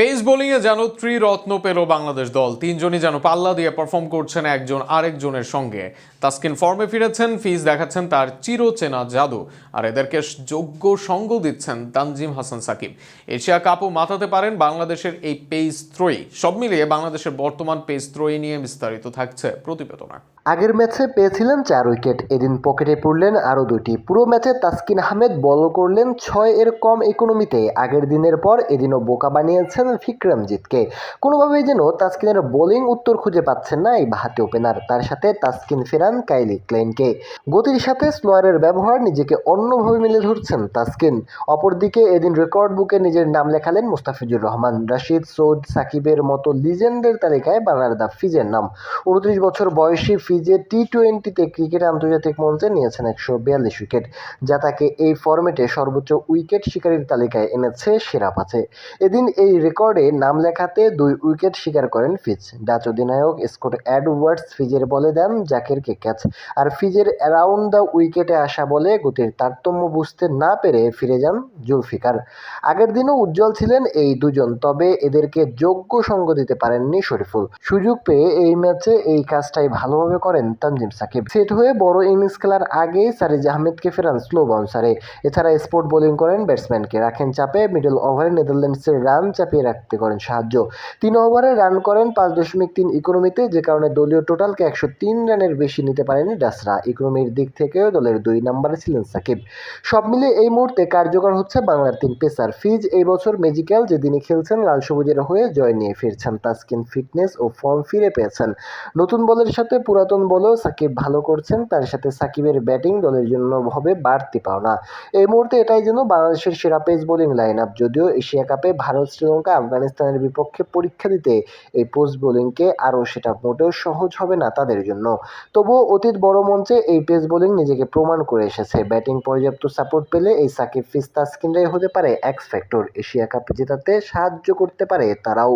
പേ pace বোলিংয়ে যেন ত্রিরত্ন পেল বাংলাদেশ দল। তিনজনই যেন পাল্লা দিয়ে পারফর্ম করছেন একজন আরেকজনের সঙ্গে। তাস্কিন ফর্মে ফিরেছেন, ফিজ দেখাচ্ছেন তার চিরচেনা জাদু। আর এদেরকে যোগ্য সঙ্গ দিচ্ছেন তানজিম হাসান সাকিব। এশিয়া কাপও মাতাতে পারেন বাংলাদেশের এই পেস ত্রয়ী সব মিলিয়ে বাংলাদেশের বর্তমান পেস ত্রয়ী নিয়ে বিস্তারিত থাকছে প্রতিবেদনা। আগের ম্যাচে পেয়েছিলেন চার উইকেট। এদিন পকেটে পড়লেন আরও দুটি। পুরো ম্যাচে তাসকিন আহমেদ বল করলেন ছয় এর কম ইকোনমিতে আগের দিনের পর এদিনও বোকা বানিয়েছেন বিক্রমজিৎকে কোনোভাবেই যেন তাসকিনের বোলিং উত্তর খুঁজে পাচ্ছেন না এই বাহাতি ওপেনার তার সাথে তাসকিন ফেরান কাইলি ক্লেনকে গতির সাথে স্লোয়ারের ব্যবহার নিজেকে অন্যভাবে মিলে ধরছেন তাসকিন। অপরদিকে এদিন রেকর্ড বুকে নিজের নাম লেখালেন মুস্তাফিজুর রহমান। রাশিদ, সৌদ, সাকিবের মতো লিজেন্ডের তালিকায় বানার দা ফিজের নাম। উনত্রিশ বছর বয়সী ফিজে টি টোয়েন্টিতে ক্রিকেট আন্তর্জাতিক মঞ্চে নিয়েছেন একশো বিয়াল্লিশ উইকেট যা তাকে এই ফরম্যাটে সর্বোচ্চ উইকেট শিকারীর তালিকায় এনেছে সেরা পাঁচে। এদিন এই রেকর্ডে নাম লেখাতে দুই উইকেট শিকার করেন ফিজ। ডাচ অধিনায়ক স্কট অ্যাডওয়ার্ডস ফিজের বলে দেন জাকেরকে ক্যাচ। আর ফিজের অ্যারাউন্ড দ্য উইকেটে আসা বলে গতির তারতম্য বুঝতে না পেরে ফিরে যান জুলফিকার। আগের দিনও উজ্জ্বল ছিলেন এই দুজন, তবে এদেরকে যোগ্য সঙ্গ দিতে পারেননি শরীফুল। সুযোগ পেয়ে এই ম্যাচে এই কাজটাই ভালোভাবে করেন তানজিম সাকিব। সেট হয়ে বড় ইনিংস খেলার আগেই সারিজ আহমেদকে ফেরান স্লো বাউন্সারে। এছাড়া স্পোর্ট বোলিং করেন ব্যাটসম্যানকে। রাখেন চাপে, মিডল ওভারে নেদারল্যান্ডসের রান চাপিয়ে রাখতে করেন সাহায্য। তিন ওভারে রান করেন পাঁচ দশমিক তিন ইকোনমিতে, যে কারণে দলীয় টোটালকে একশো তিন রানের বেশি নিতে পারেনি ডাসরা। ইকোনমির দিক থেকেও দলের দুই নম্বরে ছিলেন সাকিব। সব মিলিয়ে এই মুহূর্তে কার্যকর হচ্ছে বাংলার তিন পেসার ফিজ। এই বছর ম্যাজিক্যাল যেদিনই খেলছেন, লাল সবুজের হয়ে জয় নিয়ে ফিরছেন। তাসকিন ফিটনেস ও ফর্ম ফিরে পেয়েছেন। নতুন বলের সাথে পুরাতন বলেও সাকিব ভালো করছেন। তার সাথে সাকিবের ব্যাটিং দলের জন্য হবে বাড়তি পাওনা। এই মুহূর্তে এটাই যেন বাংলাদেশের সেরা পেস বোলিং লাইন আপ যদিও এশিয়া কাপে ভারত শ্রীলঙ্কা আফগানিস্তানের বিপক্ষে পরীক্ষা দিতে এই পোস্ট বোলিংকে আরও সেটা মোটেও সহজ হবে না তাদের জন্য। তবুও অতীত বড় মঞ্চে এই পেস বোলিং নিজেকে প্রমাণ করে এসেছে। ব্যাটিং পর্যাপ্ত সাপোর্ট পেলে এই সাকিব ফিস তাসকিনরাই হতে পারে এক্স ফ্যাক্টর এশিয়া কাপ জেতাতে সাহায্য করতে পারে তারাও।